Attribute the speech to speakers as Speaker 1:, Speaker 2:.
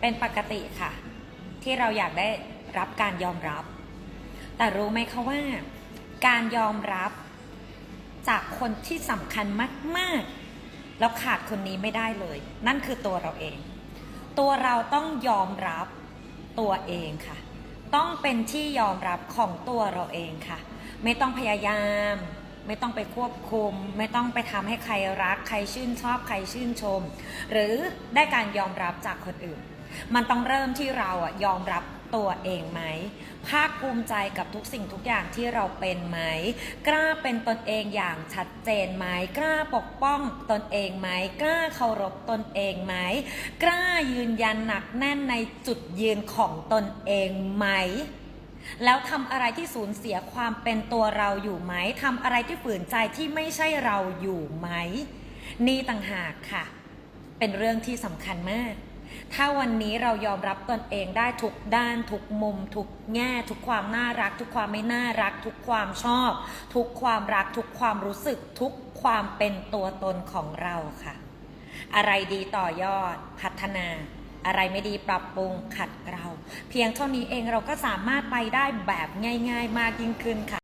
Speaker 1: เป็นปกติค่ะ ที่เราอยากได้รับการยอมรับ แต่รู้ไหมคะว่า การยอมรับจากคนที่สำคัญมากๆ แล้วขาดคนนี้ไม่ได้เลย นั่นคือตัวเราเอง ตัวเราต้องยอมรับตัวเองค่ะ ต้องเป็นที่ยอมรับของตัวเราเองค่ะ ไม่ต้องพยายาม ไม่ต้องไปควบคุม ไม่ต้องไปทำให้ใครรัก ใครชื่นชอบ ใครชื่นชม หรือได้การยอมรับจากคนอื่น มันต้องเริ่มที่เราอะยอมรับตัวเองไหม ภาคภูมิใจกับทุกสิ่งทุกอย่างที่เราเป็นไหม กล้าเป็นตนเองอย่างชัดเจนไหม กล้าปกป้องตนเองไหม กล้าเคารพตนเองไหม กล้ายืนยันหนักแน่นในจุดยืนของตนเองไหม แล้วทำอะไรที่สูญเสียความเป็นตัวเราอยู่ไหม ทำอะไรที่ฝืนใจที่ไม่ใช่เราอยู่ไหม นี่ต่างหากค่ะ เป็นเรื่องที่สำคัญมาก ถ้าวันนี้เรายอมรับตนเองได้ทุกด้านทุกมุม ทุกแง่ ทุกความน่ารัก ทุกความไม่น่ารัก ทุกความชอบ ทุกความรัก ทุกความรู้สึก ทุกความเป็นตัวตนของเราค่ะ อะไรดีต่อยอดพัฒนา อะไรไม่ดีปรับปรุงขัดเรา เพียงเท่านี้เองเราก็สามารถไปได้แบบง่าย ๆ มากยิ่งขึ้นค่ะ